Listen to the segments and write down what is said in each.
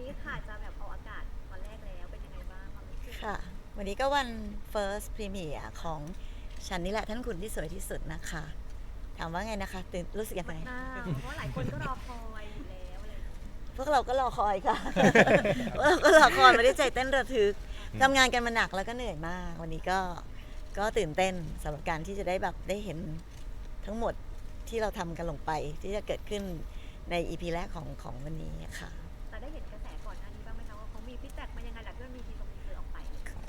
นี้ค่ะจะแบบออกอากาศวันแรกแล้วเป็นยังไงบ้างความรู้สึกค่ะ วันนี้ก็วัน first premiere ของฉันนี่แหละท่านคุณที่สวยที่สุดนะคะ ถามว่าไงนะคะตื่นรู้สึกยังไง อ่าเพราะว่าหลายคนก็รอคอยอยู่แล้วอะไรอย่างเงี้ยพวกเราก็รอคอยค่ะ พวกเราก็รอคอยมาได้ใจเต้นระทึกทำงานกันมาหนักแล้วก็เหนื่อยมาก วันนี้ก็ก็ตื่นเต้นสำหรับการที่จะได้แบบได้เห็นทั้งหมดที่เราทำกันลงไป ที่จะเกิดขึ้นใน EP แรกของของวันนี้ค่ะ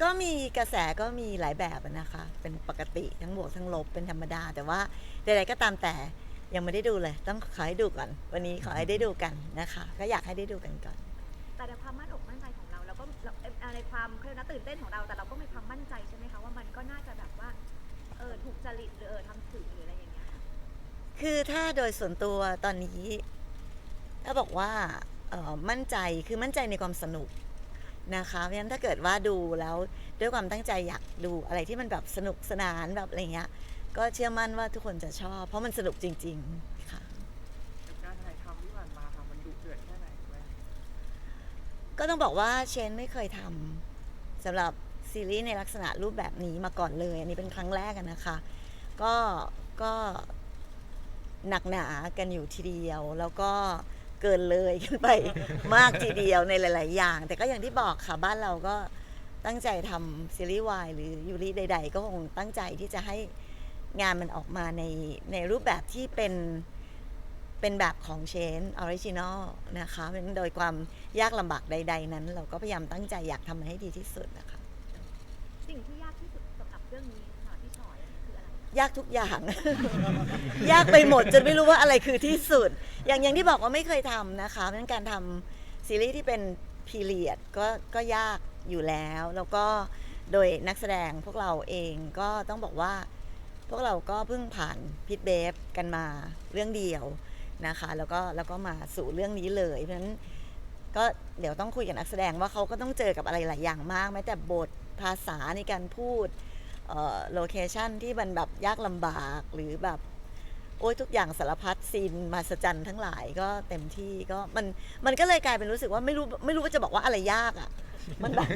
ก็มีกระแสก็มีหลายแบบอะนะคะ เป็นปกติทั้งบวกทั้งลบเป็นธรรมดา แต่ว่าใดๆก็ตามแต่ยังไม่ได้ดูเลย ต้องขอให้ดูก่อน วันนี้ขอให้ได้ดูกันนะคะ ก็อยากให้ได้ดูกันก่อน แต่ในความมั่นอกมั่นใจของเราเราก็เราเอ่อในความเคยนะตื่นเต้นของเราแต่เราก็มีความมั่นใจใช่ไหมคะว่ามันก็น่าจะแบบว่าเออถูกจริตหรือเออทำถึงหรืออะไรอย่างเงี้ยค่ะคือถ้าโดยส่วนตัวตอนนี้ ถ้าบอกว่าเอ่อมั่นใจคือมั่นใจในความสนุก นะคะเพราะฉะนั้นถ้าเกิดว่าดูแล้วด้วยความตั้งใจอยากดูอะไรที่มันแบบสนุกสนานแบบอะไรเงี้ยก็เชื่อมั่นว่าทุกคนจะชอบ เพราะมันสนุกจริง ๆ ค่ะกับการถ่ายทำที่ผ่านมาค่ะมันดุเดือดแค่ไหนแม่ก็ต้องบอกว่าเชนไม่เคยทำสำหรับซีรีส์ในลักษณะรูปแบบนี้มาก่อนเลย อันนี้เป็นครั้งแรกอะนะคะ ก็ก็หนักหนากันอยู่ทีเดียว แล้วก็ เกินเลยกันไปมากทีเดียวในหลาย ๆ อย่าง แต่ก็อย่างที่บอกค่ะบ้านเราก็ตั้งใจทำซีรีส์วายหรือยูริใด ๆ ก็คงตั้งใจที่จะให้งานมันออกมาในในรูปแบบที่เป็นเป็นแบบของเชนออริจินอลนะคะเพราะฉะนั้นโดยความยากลำบากใด ๆ นั้น เราก็พยายามตั้งใจอยากทำมันให้ดีที่สุดนะคะ สิ่งที่ยากที่สุด ยากทุกอย่าง ยากไปหมดจนไม่รู้ว่าอะไรคือที่สุด อย่างอย่างที่บอกว่าไม่เคยทำนะคะเพราะฉะนั้นการทำซีรีส์ที่เป็นพีเรียดก็ก็ยากอยู่แล้ว แล้วก็โดยนักแสดงพวกเราเองก็ต้องบอกว่า พวกเราก็เพิ่งผ่านพิทเบฟกันมาเรื่องเดียวนะคะ แล้วก็แล้วก็มาสู่เรื่องนี้เลยเพราะฉะนั้นก็เดี๋ยวต้องคุยกับนักแสดงว่าเขาก็ต้องเจอกับอะไรหลายอย่างมากแม้แต่บทภาษาในการพูด โลเคชันที่มันแบบยากลำบากหรือแบบ โอ้ยทุกอย่างสารพัดซีนมาสจันทั้งหลายก็เต็มที่ก็มันมันก็เลยกลายเป็นรู้สึกว่าไม่รู้ไม่รู้ว่าจะบอกว่าอะไรยากอะ มันแบบ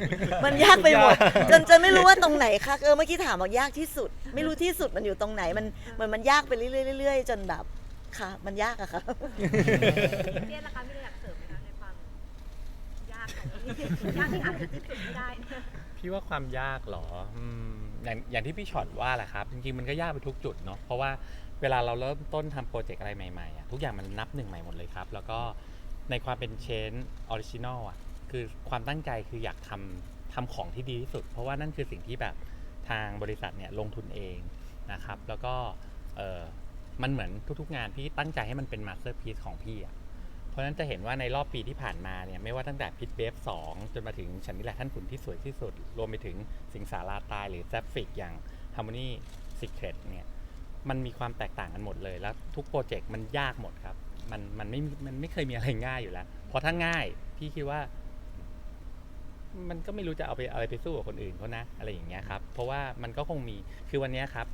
มันยากไปหมดจนจนไม่รู้ว่าตรงไหนคะเออเมื่อกี้ถามว่ายากที่สุด ไม่รู้ที่สุดมันอยู่ตรงไหนมันมันมันยากไปเรื่อยๆเรื่อยๆจนแบบค่ะ มันยากอะค่ะ เรียนราคาไม่ได้อยากเสริมไหมคะในความยากของยากที่หาที่สุดไม่ได้ พี่ว่าความยากเหรออืมอย่างอย่างที่พี่ช็อตว่าแหละครับ จริงๆมันก็ยากไปทุกจุดเนาะเพราะว่าเวลาเราเริ่มต้นทำโปรเจกต์อะไรใหม่ๆอะทุกอย่างมันนับหนึ่งใหม่หมดเลยครับ แล้วก็ในความเป็นเชนออริจินอลอะคือความตั้งใจคืออยากทำทำของที่ดีที่สุด เพราะว่านั่นคือสิ่งที่แบบทางบริษัทเนี่ยลงทุนเองนะครับ แล้วก็เออมันเหมือนทุกๆงานพี่ตั้งใจให้มันเป็นมาสเตอร์พี e ของพี่อะ เพราะฉะนั้นจะเห็นว่าในรอบปีที่ผ่านมาเนี่ยไม่ว่าตั้งแต่พิทเบฟสองจนมาถึงฉันนี่แหละท่านขุนที่สวยที่สุด รวมไปถึงสิงสาราตายหรือแซฟฟิกอย่าง Harmony Secret เนี่ยมันมีความแตกต่างกันหมดเลย แล้วทุกโปรเจกต์มันยากหมดครับ มันมันไม่มันไม่เคยมีอะไรง่ายอยู่แล้วเพราะถ้าง่ายพี่คิดว่า มันก็ไม่รู้จะเอาไปอะไรไปสู้กับคนอื่นเขานะอะไรอย่างเงี้ยครับ เพราะว่ามันก็คงมีคือวันนี้ครับ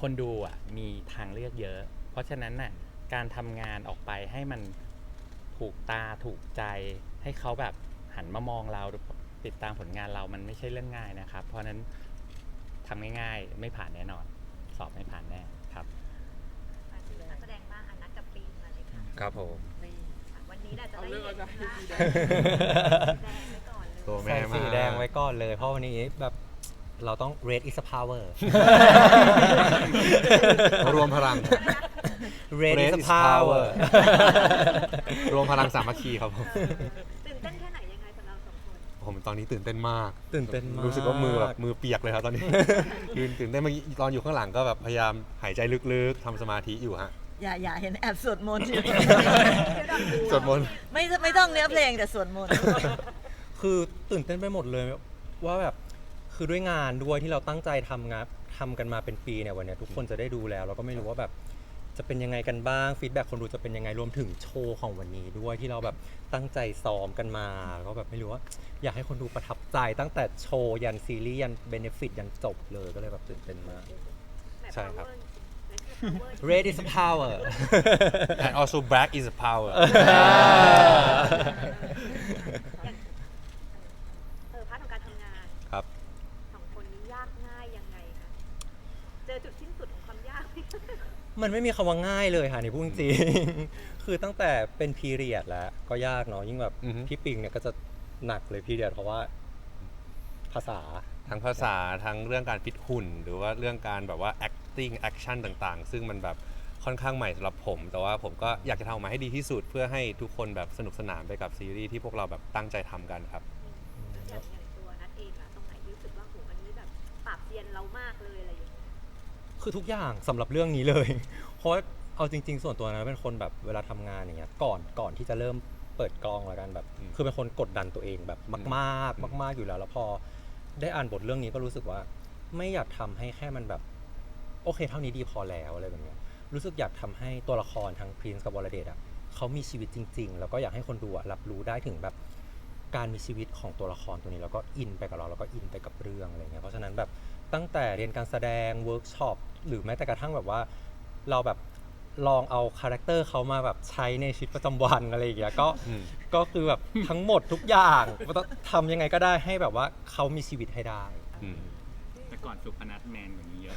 คนดูอะมีทางเลือกเยอะ เพราะฉะนั้นน่ะ การทำงานออกไปให้มันถูกตาถูกใจ ให้เขาแบบหันมามองเราติดตามผลงานเรามันไม่ใช่เรื่องง่ายนะครับ เพราะฉะนั้นทำง่ายๆ ไม่ผ่านแน่นอน สอบไม่ผ่านแน่ครับมาถึงนักแสดงบ้างอันนัดกับปีมาเลยค่ะ ครับผมวันนี้น่าจะเอาได้เรื่องเห็นอะไรว่าสีแดแดงไว้ก่อนเลยตัวแม่ใส่มาสีแดงไว้ก่อนเลย เพราะวันนี้แบบเราต้อง red is a power รวมพลัง red Red is a is power power รวมพลังสามัคคีครับผมตื่นเต้นแค่ไหนยังไงสำหรับสองคนผมตอนนี้ตื่นเต้นมาก ตื่นเต้นมากรู้สึกว่ามือแบบมือเปียกเลยครับตอนนี้ ยืนตื่นเต้นเมื่อกี้ตอนอยู่ข้างหลังก็แบบพยายามหายใจลึกๆทำสมาธิอยู่ฮะ อย่าอย่าเห็นแอบสวดมนต์อยู่ สวดมนต์ ไม่ไม่ต้องเนื้อเพลงแต่สวดมนต์ คือตื่นเต้นไปหมดเลยว่าแบบคือด้วยงานด้วยที่เราตั้งใจทำงานทำกันมาเป็นปีเนี่ยวันเนี้ยทุกคนจะได้ดูแล้วเราก็ไม่รู้ว่าแบบ จะเป็นยังไงกันบ้างฟีดแบ็คนดูจะเป็นยังไงรวมถึงโชว์ของวันนี้ด้วยที่เราแบบตั้งใจซ้อมกันมาแล้วก็แบบไม่รู้ว่า อยากให้คนดูประทับใจตั้งแต่โชว์ยันซีรีส์ยันเบนฟิตยันจบเลยก็เลยแบบตื่นเต้นมาก ใช่ครับ red is a power and also black is a power มันไม่มีคำว่าง่ายเลยค่ะนี่พูดจริงๆ คือตั้งแต่เป็นพีเรียดแล้ว ก็ยากเนาะยิ่งแบบอือฮึ พี่ปิงเนี่ยก็จะหนักเลยพีเรียดเพราะว่า ภาษา ทั้งภาษาทั้งเรื่องการฟิตหุ่น หรือว่าเรื่องการแบบว่า acting action ต่างๆ ซึ่งมันแบบค่อนข้างใหม่สำหรับผม แต่ว่าผมก็อยากจะทำออกมาให้ดีที่สุด เพื่อให้ทุกคนแบบสนุกสนานไปกับซีรีส์ที่พวกเราแบบตั้งใจทำกันครับ อย่างอย่าง คือทุกอย่างสำหรับเรื่องนี้เลย เพราะว่าเอาจริง ๆ ส่วนตัวนะเป็นคนแบบเวลาทำงานอย่างเงี้ยก่อนก่อนที่จะเริ่มเปิดกล้องแล้วกันแบบอืมคือเป็นคนกดดันตัวเองแบบมากอืมๆมาก ๆอยู่แล้ว แล้วพอได้อ่านบทเรื่องนี้ก็รู้สึกว่า ไม่อยากทำให้แค่มันแบบ โอเค เท่านี้ดีพอแล้วอะไรแบบเนี้ยรู้สึกอยากทำให้ตัวละครทั้งพรินซ์กับวรเดชอะเขามีชีวิตจริง ๆ แล้วก็อยากให้คนดูอะรับรู้ได้ถึงแบบการมีชีวิตของตัวละครตัวนี้ แล้วก็อินไปกับเราแล้วก็อินไปกับเรื่องอะไรเงี้ยเพราะฉะนั้นแบบ ตั้งแต่เรียนการแสดงเวิร์กช็อปหรือแม้แต่กระทั่งแบบว่า เราแบบลองเอาคาแรคเตอร์เขามาแบบใช้ในชีวิตประจำวันอะไรอย่างเงี้ยก็อืมก็คือแบบทั้งหมดทุกอย่างต้องทำยังไงก็ได้ให้แบบว่าเขามีชีวิตให้ได้อืมแต่ก่อนสุพนัทแมนกว่านี้เยอะ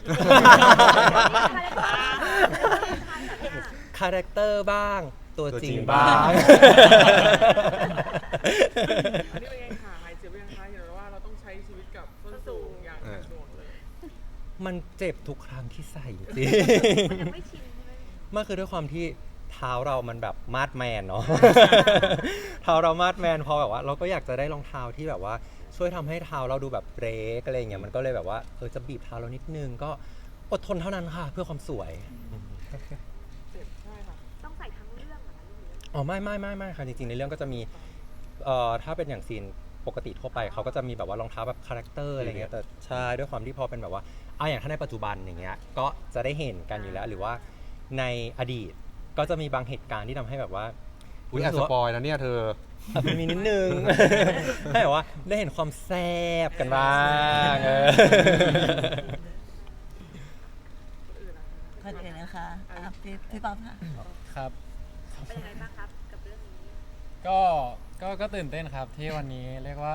คาแรคเตอร์บ้างตัวจริงตัวจริงบ้าบ้าง ทุกครั้งที่ใส่จริงมันยังไม่ชินใช่ไหมมันคือด้วยความที่เท้าเรามันแบบมาดแมนเนาะ เท้าเรามาดแมนพอแบบว่า เราก็อยากจะได้รองเท้าที่แบบว่า ช่วยทำให้เท้าเราดูแบบเบรกอะไรอย่างเงี้ยมันก็เลยแบบว่าเออจะบีบเท้าเรานิดนึงก็อดทนเท่านั้นค่ะ เพื่อความสวยเจ็บใช่ค่ะต้องใส่ทั้งเรื่องเหรอคะลูกหรืออ๋อไม่ไม่ไม่ไม่ค่ะจริงๆในเรื่องก็จะมีเอ่อถ้าเป็นอย่างซีนปกติทั่วไปเขาก็จะมีแบบว่ารองเท้าแบบคาแรคเตอร์อะไรเงี้ยแต่ใช่ด้วยความที่พอเป็นแบบว่า เอาอย่างถ้าในปัจจุบันอย่างเงี้ยก็จะได้เห็นกันอยู่แล้ว หรือว่าในอดีตก็จะมีบางเหตุการณ์ที่ทำให้แบบว่า อุ้ยแอบสปอยแล้วเนี่ยเธออะมันมีนิดนึง ให้แบบว่าได้เห็นความแซ่บกันบ้างเออคนอื่นนะคะคนอื่นนะคะอะพี่พี่ป๊อปค่ะ ครับ เป็นยังไงบ้างครับกับเรื่องนี้ ก็ ก็ ก็ตื่นเต้นครับที่วันนี้เรียกว่า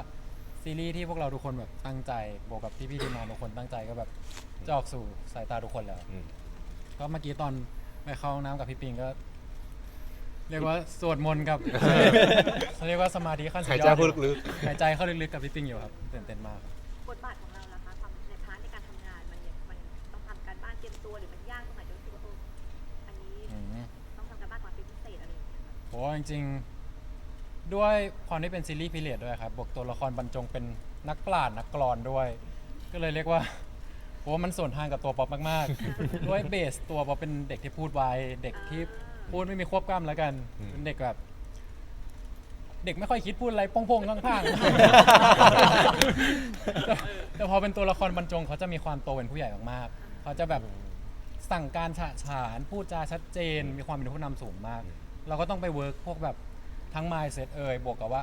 ซีรีส์ที่พวกเราทุกคนแบบตั้งใจบวกกับพี่พี่ๆทีมงานทุกคนตั้งใจก็แบบจะออกสู่สายตาทุกคนแล้ว อืม ก็เมื่อกี้ตอนไปเข้าห้องน้ำกับพี่ปิงก็ เรียกว่าสวดมนต์กับ เขาเรียกว่าสมาธิขั้นสุดหายยใจอดพูดลึกหายใจเข้าลึกๆกับพี่ปิงอยู่ครับตื่นเต้นมากครับบทบาทของเราล่ะคะความในพาร์ทในการทำงานมันยังมันต้องทำการบ้านเตรียมตัวหรือมันยากตรงไหนจนรู้สึกว่าเอออันนี้อืม ต้องทำการบ้านมาเป็นพิเศษอะไรอย่างเงี้ยครับ โหจริงๆ ด้วยความที่เป็นซีรีส์พีเรียดด้วยครับบวกตัวละครบรรจงเป็นนักปราชญ์นักกลอนด้วย ก็เลยเรียกว่าโหมันส่วนทางกับตัวป๊อปมากๆ ด้วยเบสตัวป๊อปเป็นเด็กที่พูดไวเด็กที่พูดไม่มีควบกล้ำแล้วกันเป็นเด็กแบบเด็กไม่ค่อยคิดพูดอะไรโป้งๆข้างๆแต่แต่พอเป็นตัวละครบรรจงเขาจะมีความโตเป็นผู้ใหญ่มากๆ เขาจะแบบสั่งการฉะฉาน พูดจาชัดเจน มีความเป็นผู้นำสูงมาก เราก็ต้องไปเวิร์กพวกแบบ ทั้ง mindset เอ่ยบวกกับว่า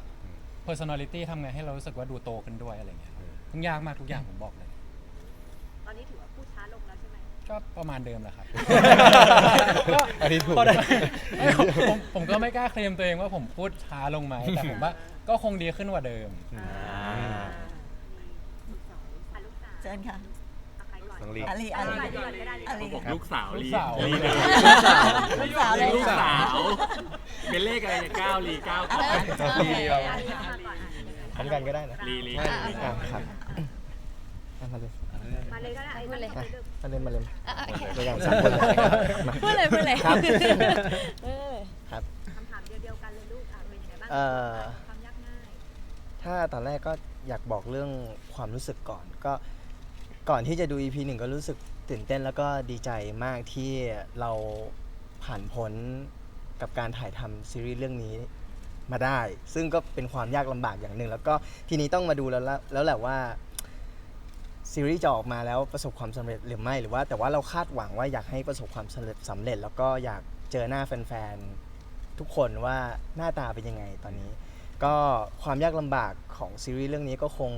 personality ทำไงให้เรารู้สึกว่าดูโตขึ้นด้วยอะไรเงี้ยทุกยากมากทุกอย่างผมบอกเลย ตอนนี้ถือว่าพูดช้าลงแล้วใช่ไหมก็ประมาณเดิมแหละครับ อันนี้ถูกพอได้เอ้ยผมผมผมก็ไม่กล้าเคลมตัวเองว่าผมพูดช้าลงไหมแต่ผมว่าก็คงดีขึ้นกว่าเดิม อ่ามีลูกสาวอะลูกสาว เชิญค่ะอะใครก่อ นน้องลี อาลีอาลีใครก่อนก็ได้อาลีครับค่ะลูกสาวลูกลีสาวลีลีลูกสาวเลยลูกค่ะสาว เป็นเลขอะไรเนี่ยเก้าลีเก้าก่อน ลีอะลีมาก่อนอะพร้อมกันก็ได้นะลีลีอะครับมาเลยมาเลยก็ได้พูดเลยมาเล่นมาเล่นอะอะตัวอย่างสามคนเลยพูดเลยพูดเลยครับ เออคำถามเดียวๆกันเลยลูกอะเป็นยังไงบ้างเอ่อ ความยากง่าย ถ้าตอนแรกก็อยากบอกเรื่องความรู้สึกก่อน ก็ ก่อนที่จะดู EP หนึ่งก็รู้สึกตื่นเต้นแล้วก็ดีใจมากที่เราผ่านพ้นกับการถ่ายทำซีรีส์เรื่องนี้มาได้ ซึ่งก็เป็นความยากลำบากอย่างหนึ่ง แล้วก็ทีนี้ต้องมาดูแล้วละแล้วแหละว่าซีรีส์จะออกมาแล้วประสบความสำเร็จหรือไม่หรือว่า แต่ว่าเราคาดหวังว่าอยากให้ประสบความสำเร็จสำเร็จ แล้วก็อยากเจอหน้าแฟนๆทุกคนว่าหน้าตาเป็นยังไงตอนนี้ ก็ความยากลำบากของซีรีส์เรื่องนี้ก็คง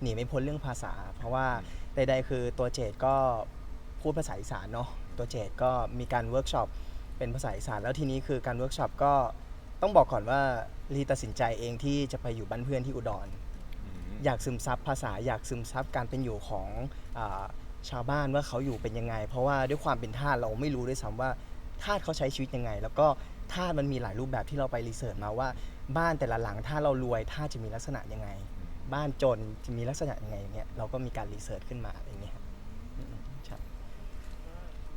หนีไม่พ้นเรื่องภาษา เพราะว่า ใดๆคือตัวเจดก็พูดภาษาอีสานเนาะตัวเจดก็มีการเวิร์กช็อปเป็นภาษาอีสานแล้วทีนี้คือการเวิร์กช็อปก็ต้องบอกก่อนว่าลีตัดสินใจเองที่จะไปอยู่บ้านเพื่อนที่อุดร อยากซึมซับภาษาอยากซึมซับการเป็นอยู่ของอาชาวบ้านว่าเขาอยู่เป็นยังไง เพราะว่าด้วยความเป็นทาสเราไม่รู้ด้วยซ้ำว่าทาสเขาใช้ชีวิตยังไง แล้วก็ทาสมันมีหลายรูปแบบที่เราไปรีเสิร์ชมาว่าบ้านแต่ละหลังถ้าเรารวยทาสจะมีลักษณะยังไง บ้านจนจะมีลักษณะยังไงอย่างเงี้ยเราก็มีการรีเสิร์ชขึ้นมาอย่างเงี้ยครับอืมใช่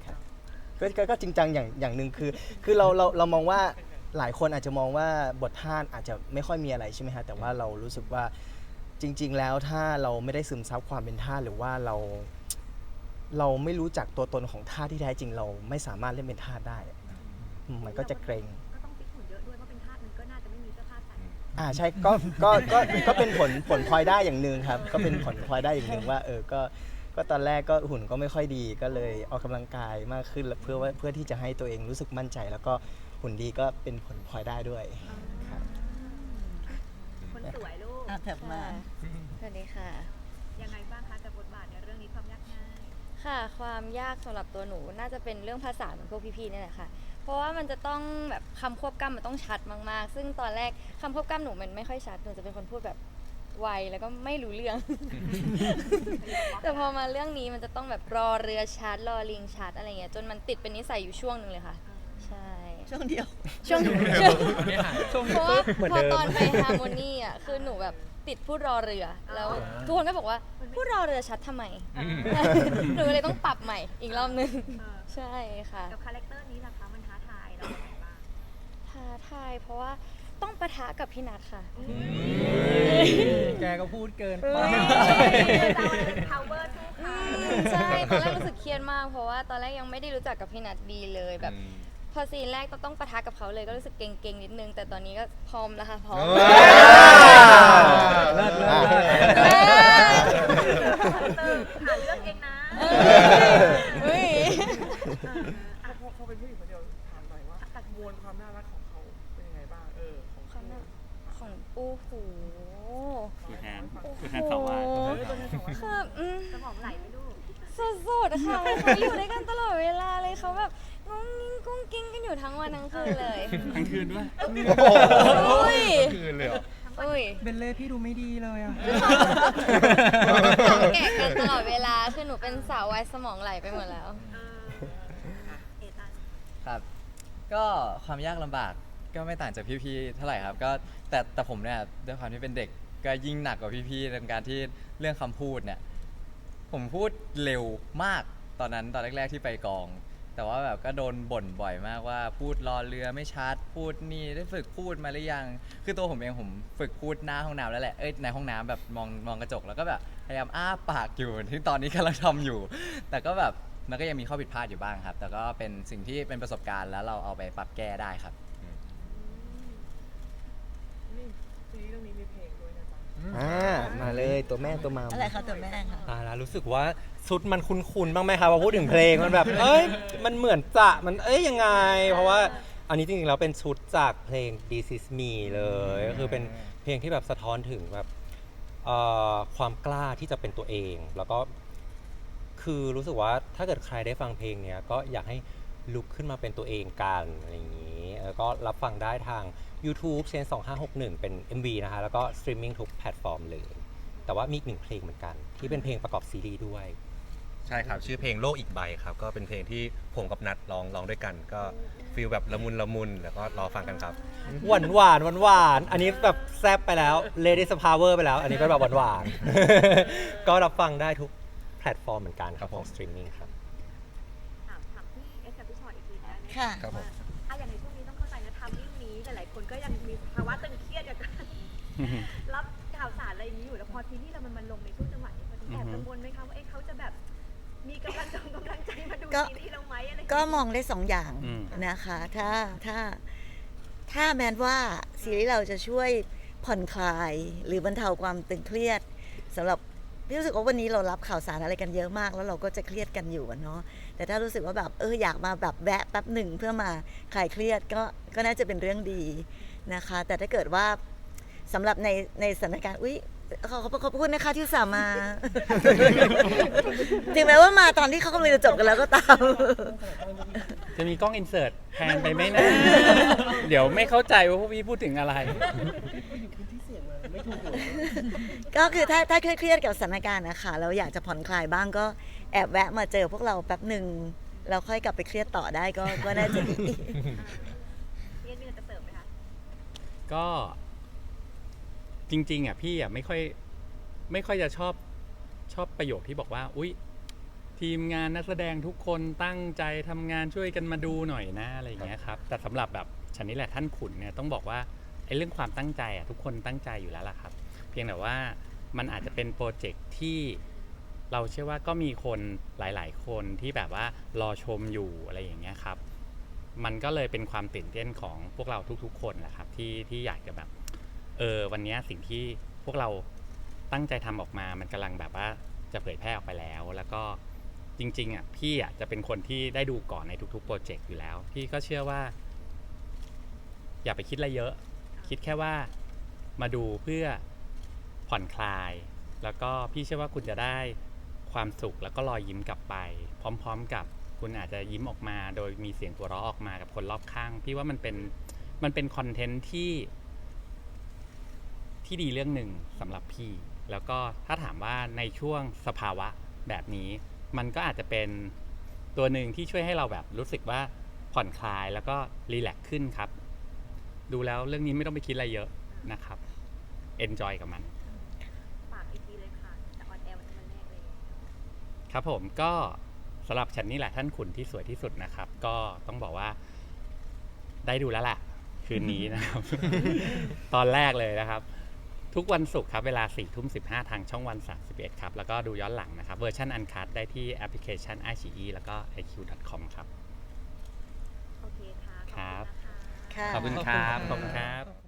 ครับก็ก็ก็จริงจังอย่างอย่างหนึ่งคือ คือเราเราเรามองว่าหลายคนอาจจะมองว่าบทท่าสอาจจะไม่ค่อยมีอะไรใช่ไหมฮะแต่ว่าเรารู้สึกว่าจริง ๆ แล้วถ้าเราไม่ได้ซึมซับความเป็นท่าสหรือว่าเรา เราไม่รู้จักตัวตนของท่าสที่แท้จริงเราไม่สามารถเล่นเป็นท่าสได้อะอืมมันก็จะเกรง อ่าใช่ก็ก็ก็ก็เป็นผลผลพลอยได้อย่างหนึ่งครับ ก็เป็นผลพลอยได้อย่างหนึ่งว่า เออก็ก็ตอนแรกก็หุ่นก็ไม่ค่อยดีก็เลยออกกำลังกายมากขึ้นแล้วเพื่อว่าเพื่อที่จะให้ตัวเองรู้สึกมั่นใจ แล้วก็หุ่นดีก็เป็นผลพลอยได้ด้วยครับคนสวยลูก อะแถบมา สวัสดีค่ะ ค่ะ ความยากสำหรับตัวหนูน่าจะเป็นเรื่องภาษาเหมือนพวกพี่ๆนี่แหละค่ะ เพราะว่ามันจะต้องแบบคำควบกล้ำมันต้องชัดมากๆ ซึ่งตอนแรกคำควบกล้ำหนูมันไม่ค่อยชัด หนูจะเป็นคนพูดแบบไวแล้วก็ไม่รู้เรื่อง แต่พอมาเรื่องนี้มันจะต้องแบบรอเรือชัดรอลิงชัดอะไรเงี้ยจนมันติดเป็นนิสัยอยู่ช่วงหนึ่งเลยค่ะ ใช่ ช่วงเดียว ช่วงช่วงเพราะว่าพอตอนไปฮาร์โมนีอะคือหนูแบบ ติดพูดรอเรือแล้วทุกคนก็บอกว่าพูดรอเรือชัดทำไมหนูเลยต้องปรับใหม่อีกรอบนึงเออใช่ค่ะ กับคาแรคเตอร์นี้ล่ะคะมันท้าทายเราอย่างไรบ้างท้าทายเพราะว่าต้องปะทะกับพี่นัทค่ะ แกก็พูดเกินเฮ้ไปยเราเลยเป็น power สู้เขา ใช่ ตอนแรกรู้สึกเครียดมากเพราะว่าตอนแรกยังไม่ได้รู้จักกับพี่นัทดีเลยแบบ พอซีนแรกต้องต้องปะทะกับเขาเลยก็รู้สึกเก่งๆนิดนึง แต่ตอนนี้ก็พร้อมแล้วค่ะพร้อม เลิศเลิศเลิศ หาเรื่องเองนะเฮ้ยอะพอเขาเป็นผู้หญิงคนเดียวถามหน่อยว่าตัดมวลความน่ารักของเขาเป็นยังไงบ้างเออของความน่าของโอ้โหตัวแทนโอ้ตัวโหแทนสาววายคืออืม สมองไหลไหมลูก สุดๆค่ะเขาอยู่ด้วยกันตลอดเวลาเลยเขาแบบงงงิ้ง กุ้งกิ้งกันอยู่ทั้งวันทั้งคืนเลย ทั้งคืนด้วยอุ้ย คือเลยเหรอ อุ้ยเบลเล่พี่ดูไม่ดีเลยอะเขาแกะกันตลอดเวลา คือหนูเป็นสาววัยสมองไหลไปหมดแล้วเออเอตันครับ ก็ความยากลำบากก็ไม่ต่างจากพี่ๆเท่าไหร่ครับ ก็แต่แต่ผมเนี่ยด้วยความที่เป็นเด็กก็ยิ่งหนักกว่าพี่ๆในการที่เรื่องคำพูดเนี่ย ผมพูดเร็วมากตอนนั้นตอนแรก ๆที่ไปกอง แต่ว่าแบบก็โดนบ่นบ่อยมากว่าพูดรอเรือไม่ชัดพูดนี่ได้ฝึกพูดมาหรือยัง คือตัวผมเองผมฝึกพูดหน้าห้องน้ำแล้วแหละเอ้ยในห้องน้ำแบบมองมองกระจกแล้วก็แบบพยายามอ้าปากอยู่ที่ตอนนี้กำลังทำอยู่ แต่ก็แบบมันก็ยังมีข้อผิดพลาดอยู่บ้างครับ แต่ก็เป็นสิ่งที่เป็นประสบการณ์แล้วเราเอาไปปรับแก้ได้ครับ นี่ซีรีส์เรื่องนี้มีเพ อ่ามาเลยตัวแม่ตัวมามอะไรคะตัวแม่คะตายแล้วรู้สึกว่าชุดมันคุ้นๆบ้างไหมครับพอพูดถึงเพลงมันแบบ เอ้ยมันเหมือนจะมันเอ้ยยังไง เพราะว่าอันนี้จริงๆแล้วเป็นชุดจากเพลง This Is Me เลยก็คือเป็นเพลงที่แบบสะท้อนถึงแบบเอ่อความกล้าที่จะเป็นตัวเอง แล้วก็คือรู้สึกว่าถ้าเกิดใครได้ฟังเพลงเนี้ยก็อยากให้ลุกขึ้นมาเป็นตัวเองกันอะไรอย่างนี้แล้วก็รับฟังได้ทาง YouTube เชน2561 เป็น MV นะคะแล้วก็สตรีมมิ่งทุกแพลตฟอร์มเลย แต่ว่ามีอีกหนึ่งเพลงเหมือนกัน ที่เป็นเพลงประกอบซีรีส์ด้วย ใช่ครับ ชื่อเพลงโลกอีกใบครับ ก็เป็นเพลงที่ผมกับนัดร้องร้องด้วยกัน ก็ฟีลแบบละมุนละมุนแล้วก็รอฟังกันครับ หวานหวานหวานหวานๆอันนี้แบบแซบไปแล้ว Lady Power ไปแล้ว อันนี้ก็แบบหวานหวานๆ ก็รับฟังได้ทุกแพลตฟอร์มเหมือนกันครับของสตรีมมิ่งครับ ถามถามพี่เอสกับพี่ชอตอีกทีได้ไหมค่ะ ครับผมอะอย่า ก็ยังมีภาวะตึงเครียดกับการรับข่าวสารอะไรอย่างนี้อยู่แล้วพอทีนี้เรามันมันลงในช่วงจังหวะนี้พอดีแอบกังวลไหมคะว่าเอ๊ะเขาจะแบบมีกำลังใจกำลังใจมาดูก็ ซีรีส์เราไหมอะไรอย่างก็เงี้ยมองได้สองอย่างอืม นะคะ ถ้าถ้าถ้าแม้ว่าซีรีส์เราจะช่วยผ่อนคลาย หรือบรรเทาความตึงเครียดสำหรับ พี่รู้สึกว่าวันนี้เรารับข่าวสารอะไรกันเยอะมาก แล้วเราก็จะเครียดกันอยู่อะเนาะแต่ถ้ารู้สึกว่าแบบเอออยากมาแบบแวะแป๊บหนึ่งเพื่อมาคลายเครียดก็ก็น่าจะเป็นเรื่องดีนะคะ แต่ถ้าเกิดว่าสำหรับในในสถานการณ์อุ้ยขอขอบขอบคุณนะคะที่สามา ถึงแม้ว่ามาตอนที่เขากำลังจะจบกันแล้วก็ตาม จะมีกล้องอินเสิร์ตแพนไปไหมนะ เดี๋ยวไม่เข้าใจว่าพวกพี่พูดถึงอะไร ก็คือถ้าถ้าเครียดๆกับสถานการณ์นะคะเราอยากจะผ่อนคลายบ้างก็แอบแวะมาเจอพวกเราแป๊บหนึ่งเราค่อยกลับไปเครียดต่อได้ก็ก็น่าจะดีพี่เอ็นมีอะไรจะเสริมไหมคะก็จริงๆอะพี่อะไม่ค่อยไม่ค่อยจะชอบชอบประโยคที่บอกว่า อุ๊ย ทีมงานนักแสดงทุกคนตั้งใจทำงานช่วยกันมาดูหน่อยนะอะไรอย่างเงี้ยครับ แต่สำหรับแบบฉันนี่แหละท่านขุนเนี่ยต้องบอกว่า ไอ้เรื่องความตั้งใจอะทุกคนตั้งใจอยู่แล้วล่ะครับ เพียงแต่ว่ามันอาจจะเป็นโปรเจกต์ที่เราเชื่อว่าก็มีคนหลาย ๆ คนที่แบบว่ารอชมอยู่อะไรอย่างเงี้ยครับ มันก็เลยเป็นความตื่นเต้นของพวกเราทุก ๆ คนแหละครับที่ที่อยากจะแบบเออวันนี้สิ่งที่พวกเราตั้งใจทำออกมา มันกำลังแบบว่าจะเผยแพร่ออกไปแล้ว แล้วก็จริงๆอะพี่อะจะเป็นคนที่ได้ดูก่อนในทุกๆโปรเจกต์อยู่แล้ว พี่ก็เชื่อว่า อย่าไปคิดอะไรเยอะ คิดแค่ว่ามาดูเพื่อผ่อนคลาย แล้วก็พี่เชื่อว่าคุณจะได้ความสุขแล้วก็รอยยิ้มกลับไป พร้อม ๆ กับคุณอาจจะยิ้มออกมา โดยมีเสียงหัวเราะออกมากับคนรอบข้าง พี่ว่ามันเป็นมันเป็นคอนเทนต์ที่ ที่ดีเรื่องหนึ่งสำหรับพี่ แล้วก็ถ้าถามว่าในช่วงสภาวะแบบนี้ มันก็อาจจะเป็นตัวหนึ่งที่ช่วยให้เราแบบรู้สึกว่าผ่อนคลายแล้วก็รีแลกซ์ขึ้นครับ ดูแล้วเรื่องนี้ไม่ต้องไปคิดอะไรเยอะนะครับ enjoy กับมัน ฝากอีกทีเลยค่ะจะออนแอร์วันวันแรกเลยครับผมก็สำหรับฉันนี่แหละท่านขุนที่สวยที่สุดนะครับ ก็ต้องบอกว่าได้ดูแล้วแหละคืนนี้นะครับ ตอนแรกเลยนะครับ ทุกวันศุกร์ครับเวลา4ี่ทุ่มสิทางช่องวัน 31 ครับ แล้วก็ดูย้อนหลังนะครับ เวอร์ชันอันคัดได้ที่แอปพลิเคชัน i อ e แล้วก็ iq.com ครับ โอเคค่ะครับขอบคุณนะคะ ค่ะ ขอบคุณครับ ขอบคุณครับ